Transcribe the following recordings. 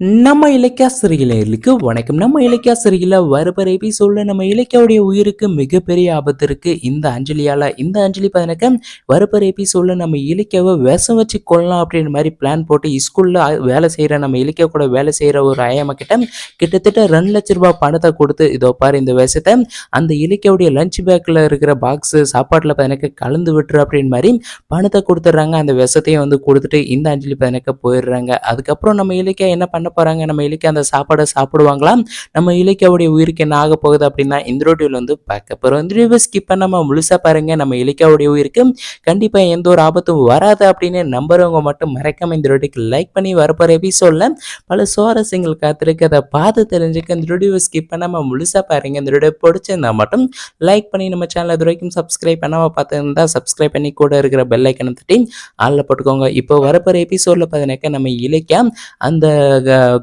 நம்ம இலக்கியாசிரியர்களுக்கு வணக்கம். நம்ம இலக்கியாசிரியர்ல வரப்போற எபிசோட்ல நம்ம இலக்கியாவுடைய உயிருக்கு மிகப்பெரிய ஆபத்து இருக்கு. இந்த அஞ்சலியால இந்த அஞ்சலி பதினக்க வரப்போற எபிசோட்ல நம்ம இலக்கியாவை விஷம் வச்சு கொள்ளலாம் அப்படின்ற மாதிரி பிளான் போட்டு ஸ்கூல்ல வேலை செய்யற நம்ம இலக்கியா கூட வேலை செய்யற ஒரு ஐயம்மா கிட்ட கிட்டத்தட்ட ரெண்டு லட்ச ரூபாய் பணத்தை கொடுத்து இதோ பாரு இந்த விஷத்தை அந்த இலக்கியாவுடைய லஞ்ச் பேக்ல இருக்கிற பாக்ஸ் சாப்பாட்டுல பதினக்க கலந்து விட்டுரு அப்படின்னு மாதிரி பணத்தை கொடுத்துட்றாங்க. அந்த விஷத்தையும் வந்து கொடுத்துட்டு இந்த அஞ்சலி பதினக்க போயிடுறாங்க. அதுக்கப்புறம் நம்ம இலக்கியா என்ன பண்ண போறாங்க. நம்ம இலக்கிய அந்த சாப்பாடை சாப்பிடுவாங்களா? நம்ம இலக்கியாவுடைய உயிருக்கு என்ன ஆக போகுது அப்படின்னா இந்த ரோட்டில் வந்து பார்க்க போகிறோம் இந்த வீடியோ ஸ்கிப் பண்ணாம முழுசா பாருங்க. நம்ம இலக்கியாவுடைய உயிருக்கு கண்டிப்பா எந்த ஒரு ஆபத்தும் வராது அப்படின்னு நம்புறவங்க மட்டும் மறக்காம இந்த ரோட்டிக்கு லைக் பண்ணி வரப்போற எபிசோட்ல பல சுவாரஸ்யங்கள் காத்திருக்கு. அதை பார்த்து தெரிஞ்சுக்க இந்த வீடியோ ஸ்கிப் பண்ணாம முழுசா பாருங்க. இந்த வீடியோ பிடிச்சிருந்தா மட்டும் லைக் பண்ணி நம்ம சேனல் இது வரைக்கும் சப்ஸ்கிரைப் பண்ணாம பார்த்துருந்தா சப்ஸ்கிரைப் பண்ணி கூட இருக்கிற பெல் ஐக்கனை தட்டி ஆளில் போட்டுக்கோங்க. இப்போ வரப்போற எபிசோட்ல பார்த்தீங்கன்னாக்கா நம்ம இலக்கியம் அந்த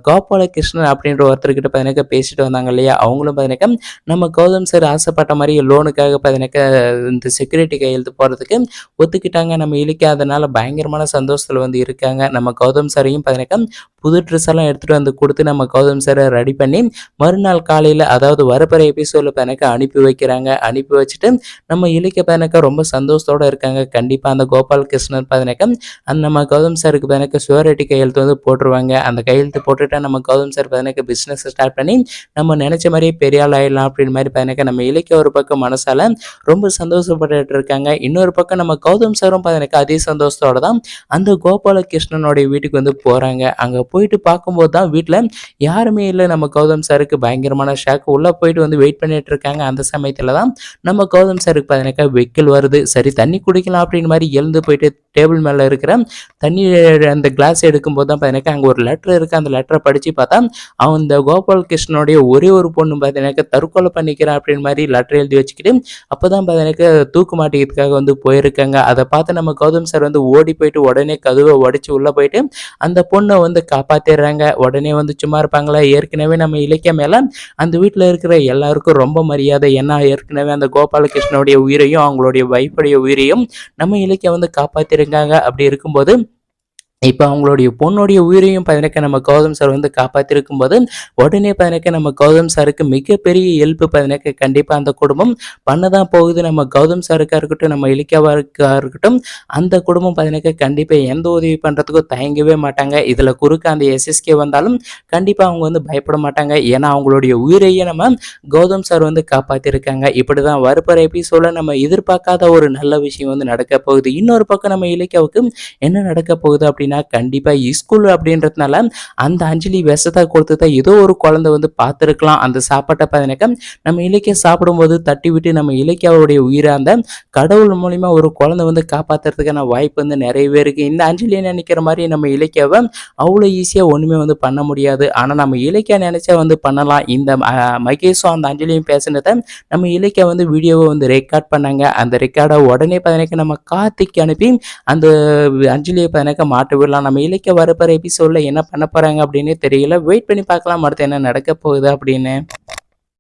கோபாலகிருஷ்ணன் அப்படின்ற ஒருத்தர்கிட்ட பார்த்தீங்கன்னாக்கா பேசிட்டு வந்தாங்க இல்லையா? அவங்களும் பார்த்தீங்கன்னா நம்ம கௌதம் சார் ஆசைப்பட்ட மாதிரி லோனுக்காக பார்த்தீங்கன்னாக்கா இந்த செக்யூரிட்டி கையெழுத்து போகிறதுக்கு ஒத்துக்கிட்டாங்க. நம்ம இழிக்காதனால பயங்கரமான சந்தோஷத்தில் வந்து இருக்காங்க. நம்ம கௌதம் சாரையும் பார்த்தீங்கன்னா புது ட்ரெஸ் எல்லாம் எடுத்துகிட்டு வந்து கொடுத்து நம்ம கௌதம் சாரை ரெடி பண்ணி மறுநாள் காலையில் அதாவது வரப்போற எபிசோடில் பார்த்தீங்கன்னாக்கா அனுப்பி வைக்கிறாங்க. அனுப்பி வச்சுட்டு நம்ம இலக்கிய பேனக்கா ரொம்ப சந்தோஷத்தோட இருக்காங்க. கண்டிப்பாக அந்த கோபால் கிருஷ்ணன் பார்த்தீங்கன்னாக்கா அந்த நம்ம கௌதம் சாருக்கு பார்த்தீங்கன்னாக்கா சுவரட்டி கையெழுத்து வந்து போட்டுருவாங்க. அந்த கையெழுத்து போட்டுட்டா நம்ம கௌதம் சார் பார்த்தீங்கன்னாக்கா பிஸ்னஸ் ஸ்டார்ட் பண்ணி நம்ம நினச்ச மாதிரியே பெரிய ஆள் ஆயிடலாம் அப்படின்னு மாதிரி பார்த்தீங்கன்னாக்கா நம்ம இலக்கிய ஒரு பக்கம் மனசால ரொம்ப சந்தோஷப்பட்டு இருக்காங்க. இன்னொரு பக்கம் நம்ம கௌதம் சாரும் பார்த்தீங்கன்னாக்கா அதே சந்தோஷத்தோட தான் அந்த கோபாலகிருஷ்ணனுடைய வீட்டுக்கு வந்து போகிறாங்க அங்கே போயிட்டு பார்க்கும்போது தான் வீட்டில் யாருமே இல்லை. நம்ம கௌதம் சாருக்கு பயங்கரமான ஷாக் உள்ளே போயிட்டு வந்து வெயிட் பண்ணிட்டு இருக்காங்க. அந்த சமயத்தில் தான் நம்ம கௌதம் சாருக்கு பார்த்தீங்கன்னாக்கா வெக்கில் வருது. சரி தண்ணி குடிக்கலாம் அப்படின்னு மாதிரி எழுந்து போயிட்டு டேபிள் மேலே இருக்கிற தண்ணி அந்த கிளாஸ் எடுக்கும்போது தான் பார்த்தீங்கன்னாக்கா அங்கே ஒரு லெட்டர் இருக்குது அந்த லெட்டரை படித்து பார்த்தா அவன் இந்த கோபால் கிருஷ்ணனுடைய ஒரே ஒரு பொண்ணு பார்த்தீங்கன்னாக்கா தற்கொலை பண்ணிக்கிறான் அப்படின்னு மாதிரி லெட்டர் எழுதி வச்சுக்கிட்டு அப்போ தான் பார்த்தீங்கன்னாக்கா தூக்கு மாட்டிக்கிறதுக்காக வந்து போயிருக்காங்க. அதை பார்த்து நம்ம கௌதம் சார் வந்து ஓடி போயிட்டு உடனே கதவை உடச்சி உள்ளே போயிட்டு அந்த பொண்ணை வந்து கா காப்பாற்றிடுறாங்க உடனே வந்து சும்மா இருப்பாங்களா ஏற்கனவே நம்ம இலக்கியம் எல்லாம் அந்த வீட்டில் இருக்கிற எல்லாருக்கும் ரொம்ப மரியாதை. ஏன்னா ஏற்கனவே அந்த கோபாலகிருஷ்ணனுடைய உயிரையும் அவங்களுடைய வைஃபுடைய உயிரையும் நம்ம இலக்கியம் வந்து காப்பாற்றிருக்காங்க அப்படி இருக்கும்போது இப்போ அவங்களுடைய பொண்ணுடைய உயிரையும் பதினக்க நம்ம கௌதம் சார் வந்து காப்பாற்றிருக்கும் போது உடனே பதினக்க நம்ம கௌதம் சாருக்கு மிகப்பெரிய இயல்பு பதினக்க கண்டிப்பாக அந்த குடும்பம் பண்ண தான் போகுது. நம்ம கௌதம் சாருக்காக இருக்கட்டும் நம்ம இலக்கியாவாருக்கா இருக்கட்டும் அந்த குடும்பம் பதினக்க கண்டிப்பாக எந்த உதவி பண்ணுறதுக்கும் தயங்கவே மாட்டாங்க. இதில் குறுக்க அந்த எஸ்எஸ்கே வந்தாலும் கண்டிப்பாக அவங்க வந்து பயப்பட மாட்டாங்க. ஏன்னா அவங்களுடைய உயிரையே நம்ம கௌதம் சார் வந்து காப்பாற்றிருக்காங்க இப்படி தான் வரப்போகிற எபிசோட நம்ம எதிர்பார்க்காத ஒரு நல்ல விஷயம் வந்து நடக்க போகுது. இன்னொரு பக்கம் நம்ம இலக்கியாவுக்கு என்ன நடக்க போகுது அப்படின்னா கண்டிப்பாக ஸ்கூல் e அப்படின்றதுனால அந்த அஞ்சலி விஷத்தை கொடுத்து தான் ஏதோ ஒரு குழந்தை வந்து பார்த்துருக்கலாம். அந்த சாப்பாட்டை பார்த்தீங்கன்னாக்கா நம்ம இலக்கியம் சாப்பிடும்போது தட்டி விட்டு நம்ம இலக்கியாவுடைய உயிரை அந்த கடவுள் மூலிமா ஒரு குழந்தை வந்து காப்பாற்றுறதுக்கான வாய்ப்பு வந்து நிறையவே இருக்குது இந்த அஞ்சலியை நினைக்கிற மாதிரி நம்ம இலக்கியாவை அவ்வளோ ஈஸியாக ஒன்றுமே வந்து பண்ண முடியாது. ஆனால் நம்ம இலக்கியா நினச்சா வந்து பண்ணலாம். இந்த மகேஷும் அந்த அஞ்சலியும் பேசினதை நம்ம இலக்கியா வந்து வீடியோவை வந்து ரெக்கார்ட் பண்ணாங்க. அந்த ரெக்கார்டை உடனே பார்த்தீங்கன்னா நம்ம கார்த்திக் அனுப்பி அந்த அஞ்சலியை பார்த்தீங்கன்னாக்கா மாட்ட விடலாம் நம்ம இலக்கிய வரப்போகிற எபிசோடில் என்ன பண்ண போகிறாங்க அப்படின்னு தெரியல. வெயிட் பண்ணி பார்க்கலாம் அடுத்து என்ன நடக்க போகுது அப்படின்னு.